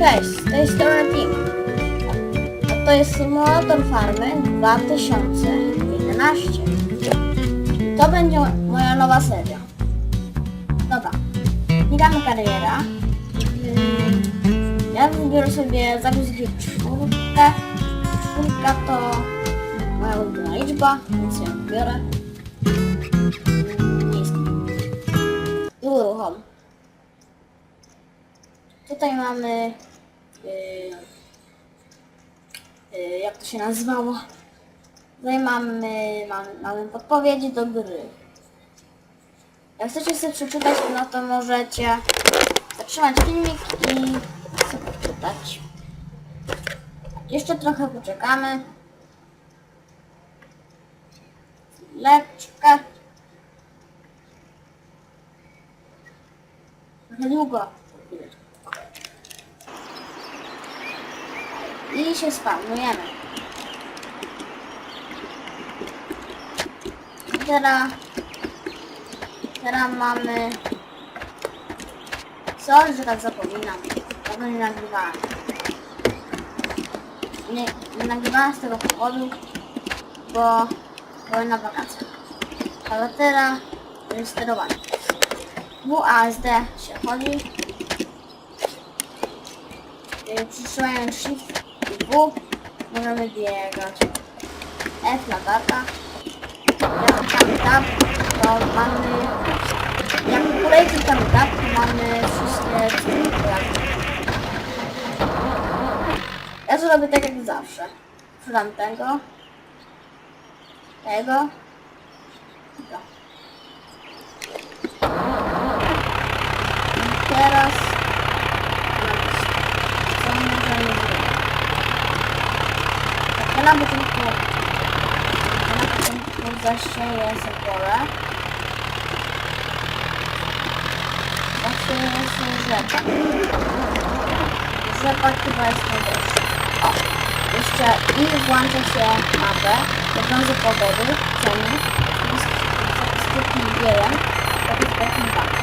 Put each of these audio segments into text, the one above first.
Cześć, z tej strony Tim. A to jest symulator farmy 2011. To będzie moja nowa seria. Dobra, klikamy kariera. Ja wybiorę sobie zapis czwórkę. Czwórka to moja ulubiona liczba, więc ją. Nisko. I uruchom. Tutaj mamy jak to się nazywało? Tutaj mamy, mamy, mamy podpowiedzi do gry. Jak chcecie sobie przeczytać, no to możecie zatrzymać filmik i sobie przeczytać. Jeszcze trochę poczekamy. Chwileczkę. Trochę długo. I się spawnujemy. Teraz, teraz mamy... Coś, że tak zapominam. Dawno nie nagrywałem. Nie, nie nagrywałem z tego powodu, bo byłem na wakacjach. Ale teraz jest sterowanie. WASD się chodzi. Yy, Przytrzymając Shift W możemy biegać. F latarka. Jak klikamy tab, to mamy... Jak kolei klikamy tab, to mamy wszystkie. Ja to robię tak jak zawsze. Przydam tego. Tego. i to. I teraz co możemy zrobić? Tak, ja na początku na początku zasieję sobie pole. Zasieję sobie rzepak. Rzepak chyba jest najlepszy. O! Jeszcze i włącza się mapę, prognozy pogody, ceny, takim wiejem, takim bank.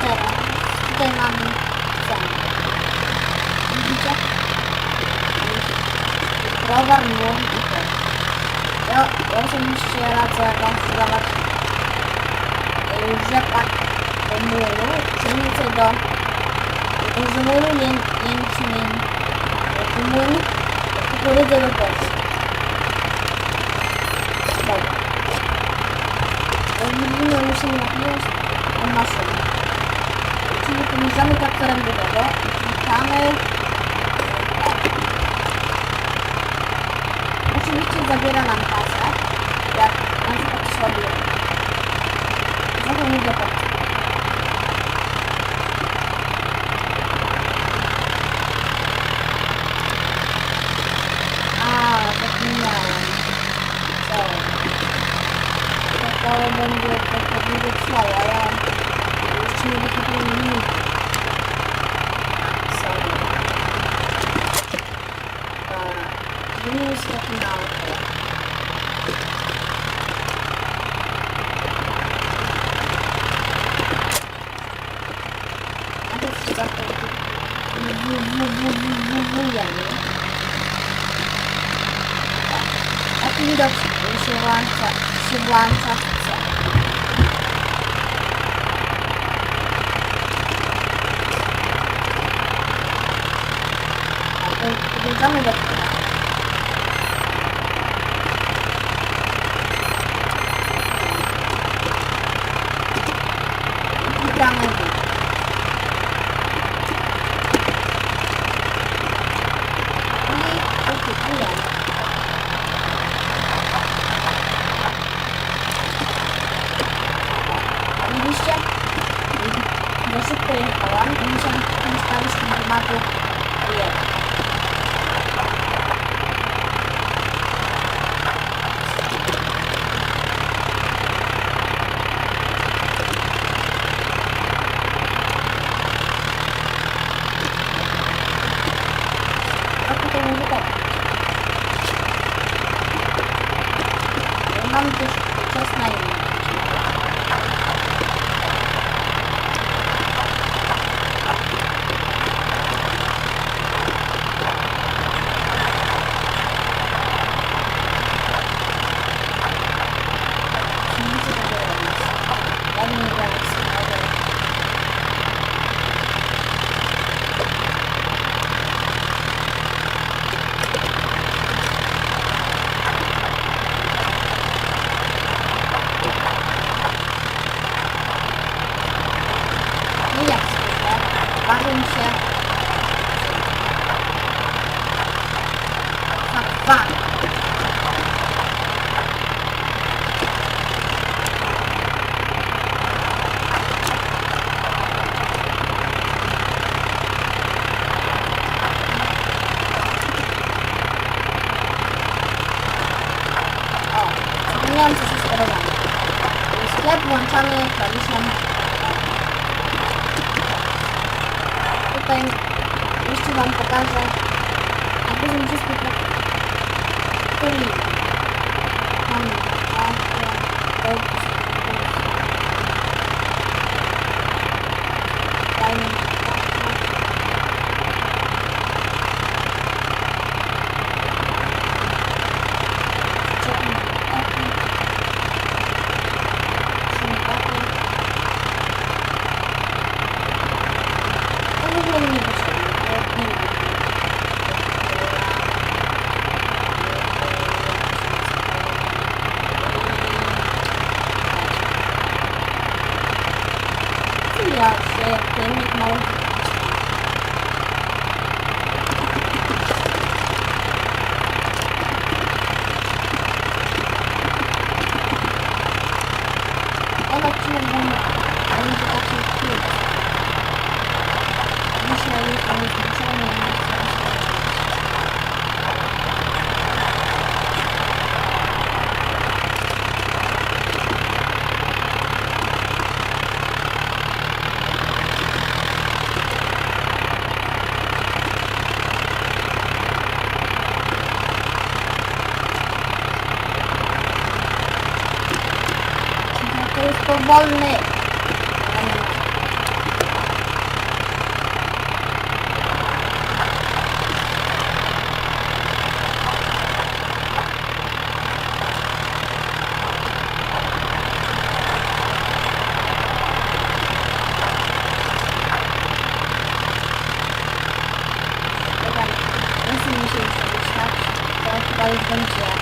Teraz tutaj mamy ceny. Widzicie? Młyn i chleb. Ja, ja osobiście radzę wam sprzedawać y, rzepak młynu, pszenicę do, do młynu, ję, jęczmień, młynu, kukurydzę do Polski. Dobra. Widzimy, musimy napisać o maszynie. Czyli podjeżdżamy traktorem do tego i klikamy. Oczywiście zabiera nam kasę, jak na przykład sobie. Trochę nie do końca. A, zapomniałem. Sorry. To koło będzie trochę długo trwało, a ja jeszcze nie wykupiłem minuty. Sorry. Jest tak mało. A. Wujemy. Taki widok się włącza, się włącza w C. A to podjeżdżamy do tego. I klikamy w. I okupujemy. A Widzieliście? Za szybko jechałam tutaj Bawię się. Fuck, fuck. O, zapomniałem coś o sterowaniu. Sklep włączamy klawiszem. Tutaj jeszcze Wam pokażę, jak dużym wszystko Kuli. Mamy Dajmy To w ogóle mi nie potrzebne. to nie lubię. Ja się pojemnik mały. Ten odcinek będzie będzie To jest powolny. Dobra, nie chcę mi się już robić tak. To chyba już będzie